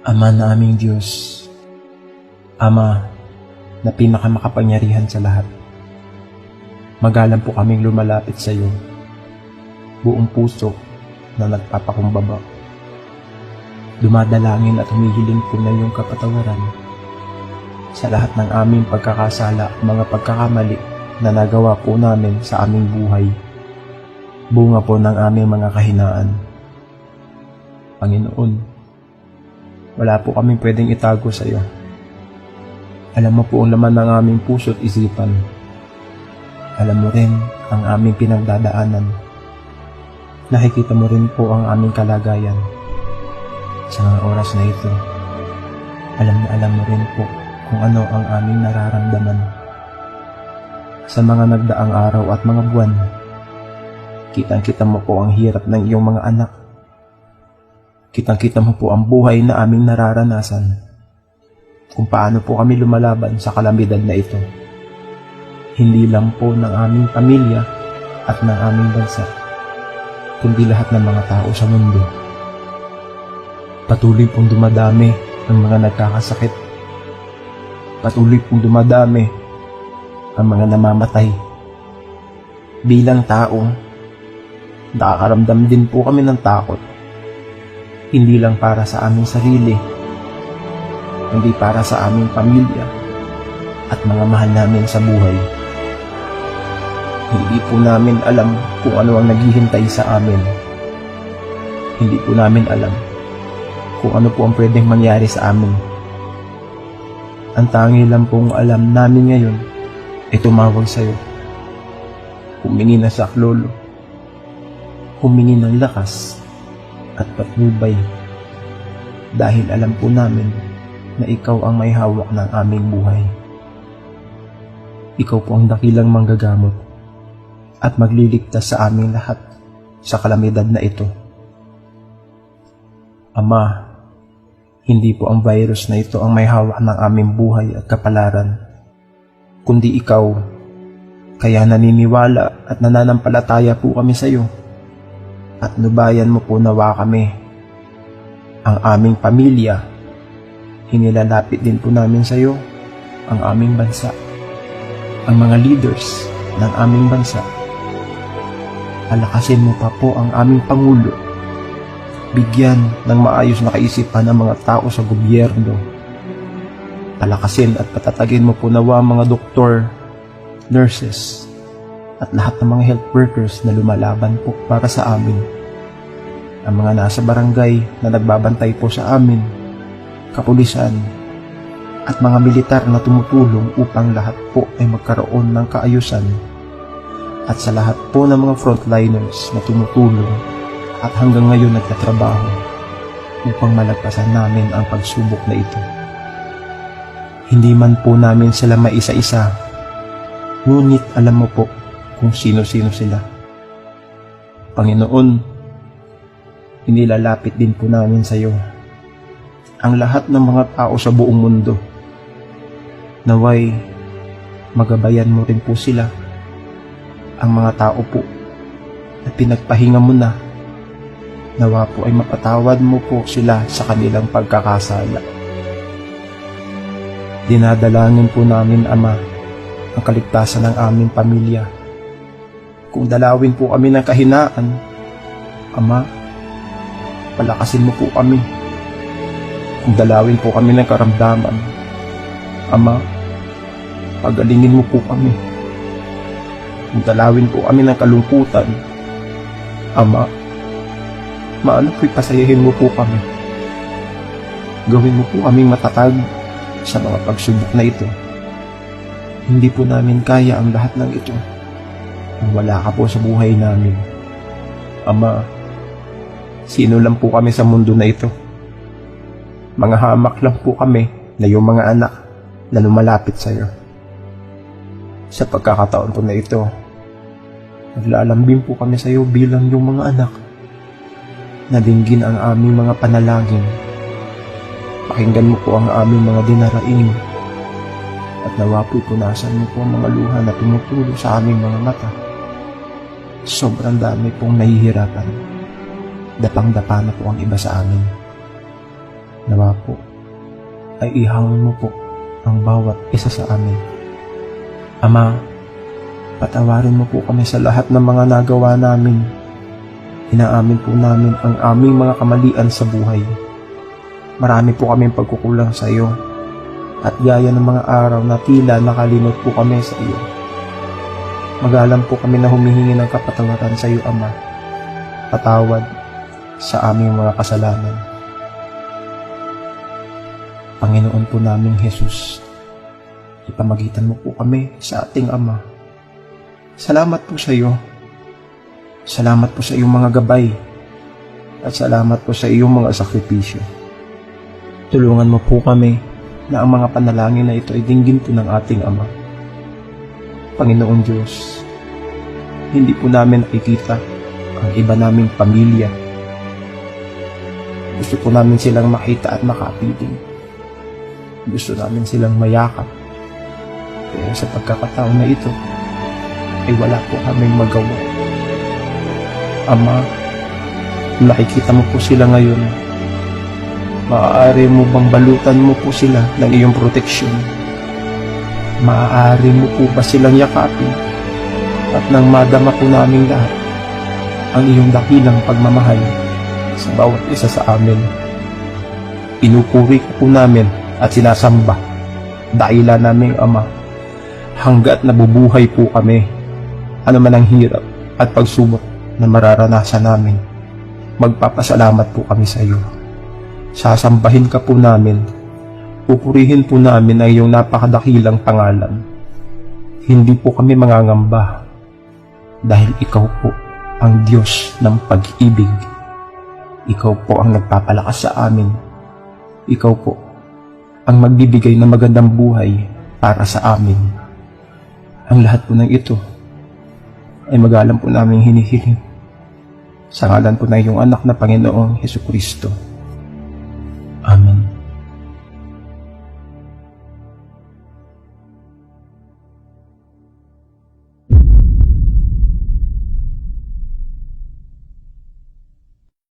Ama na aming Diyos, Ama na pinakamakapangyarihan sa lahat. Magalang po kaming lumalapit sa iyo, buong puso na nagpapakumbaba. Dumadalangin at humihiling po na iyong kapatawaran sa lahat ng aming pagkakasala, mga pagkakamali na nagawa po namin sa aming buhay. Bunga po ng aming mga kahinaan. Panginoon, wala po kaming pwedeng itago sa iyo. Alam mo po ang laman ng aming puso at isipan. Alam mo rin ang aming pinagdadaanan. Nakikita mo rin po ang aming kalagayan. Sa mga oras na ito, alam na alam mo rin po kung ano ang aming nararamdaman. Sa mga nagdaang araw at mga buwan, kitang-kita mo po ang hirap ng iyong mga anak. Kitang-kita mo po ang buhay na aming nararanasan. Kung paano po kami lumalaban sa kalamidad na ito. Hindi lang po ng aming pamilya at ng aming bansa, kundi lahat ng mga tao sa mundo. Patuloy pong dumadami ang mga nagkakasakit. Patuloy pong dumadami ang mga namamatay. Bilang tao, nakakaramdam din po kami ng takot. Hindi lang para sa aming sarili, hindi para sa aming pamilya at mga mahal namin sa buhay. Hindi po namin alam kung ano ang naghihintay sa amin. Hindi po namin alam kung ano po ang pwedeng mangyari sa amin. Ang tangi lang pong alam namin ngayon ay tumawag sa'yo. Humingi na sa lolo. Humingi ng lakas at patnubay. Dahil alam po namin na ikaw ang may hawak ng aming buhay. Ikaw po ang dakilang manggagamot at magliligtas sa aming lahat sa kalamidad na ito. Ama, hindi po ang virus na ito ang may hawak ng aming buhay at kapalaran, kundi ikaw. Kaya naniniwala at nananampalataya po kami sa iyo. At nubayan mo po nawa kami. Ang aming pamilya, hinilalapit din po namin sa iyo ang aming bansa. Ang mga leaders ng aming bansa. Alakasin mo pa po ang aming Pangulo bigyan ng maayos na kaisipan ng mga tao sa gobyerno. Palakasin at patatagin mo po nawa ang mga doktor, nurses, at lahat ng mga health workers na lumalaban po para sa amin. Ang mga nasa barangay na nagbabantay po sa amin, kapulisan, at mga militar na tumutulong upang lahat po ay magkaroon ng kaayusan at sa lahat po ng mga frontliners na tumutulong at hanggang ngayon nagtatrabaho upang malagpasan namin ang pagsubok na ito. Hindi man po namin sila maisa-isa, ngunit alam mo po kung sino-sino sila. Panginoon, inilalapit din po namin sa iyo ang lahat ng mga tao sa buong mundo. Naway, magabayan mo rin po sila. Ang mga tao po na pinagpahinga mo na Nawa po ay mapatawad mo po sila sa kanilang pagkakasala. Dinadalangin po namin, Ama, ang kaligtasan ng aming pamilya. Kung dalawin po kami ng kahinaan, Ama, palakasin mo po kami. Kung dalawin po kami ng karamdaman, Ama, pagalingin mo po kami. Kung dalawin po kami ng kalungkutan, Ama, maano po'y pasayahin mo po kami. Gawin mo po aming matatag sa mga pagsubok na ito. Hindi po namin kaya ang lahat ng ito wala ka po sa buhay namin. Ama, sino lang po kami sa mundo na ito? Mga hamak lang po kami na yung mga anak na lumalapit sa iyo. Sa pagkakataon po na ito, naglalambing po kami sa iyo bilang yung mga anak Nadinggin ang aming mga panalangin. Pakinggan mo po ang aming mga dinaraing. At nawa po'y punasan mo po ang mga luha na tumutulo sa aming mga mata. Sobrang dami pong nahihirapan. Dapang-dapa na po ang iba sa amin. Nawa po ay ihangin mo po ang bawat isa sa amin. Ama, patawarin mo po kami sa lahat ng mga nagawa namin. Inaamin po namin ang aming mga kamalian sa buhay. Marami po kaming pagkukulang sa iyo at gaya ng mga araw na tila nakalimot po kami sa iyo. Magalang po kami na humihingi ng kapatawaran sa iyo, Ama. Patawad sa aming mga kasalanan. Panginoon po naming Jesus, ipamagitan mo po kami sa ating Ama. Salamat po sa iyo. Salamat po sa iyong mga gabay. At salamat po sa iyong mga sakripisyo. Tulungan mo po kami na ang mga panalangin na ito ay dinggin po ng ating Ama. Panginoong Diyos, hindi po namin nakikita ang iba naming pamilya. Gusto po namin silang makita at makapiling. Gusto namin silang mayakap. Pero sa pagkakataon na ito, ay wala po kaming magawa. Ama, nakikita mo po sila ngayon. Maaari mo bang balutan mo po sila ng iyong proteksyon? Maaari mo po ba silang yakapin? At nang madama po namin lahat, ang iyong dakilang pagmamahal sa bawat isa sa amin. Inupuri ko po namin at sinasamba daila naming Ama hanggat nabubuhay po kami ano man ang hirap at pagsubok na mararanasan namin magpapasalamat po kami sa iyo sasambahin ka po namin pupurihin po namin ang iyong napakadakilang pangalan hindi po kami mangangamba dahil ikaw po ang Diyos ng pag-ibig ikaw po ang nagpapalakas sa amin ikaw po ang magbibigay ng magandang buhay para sa amin. Ang lahat po ng ito ay magalang po namin hinihiling sa ngalan po ng iyong anak na Panginoong Heso Kristo. Amen.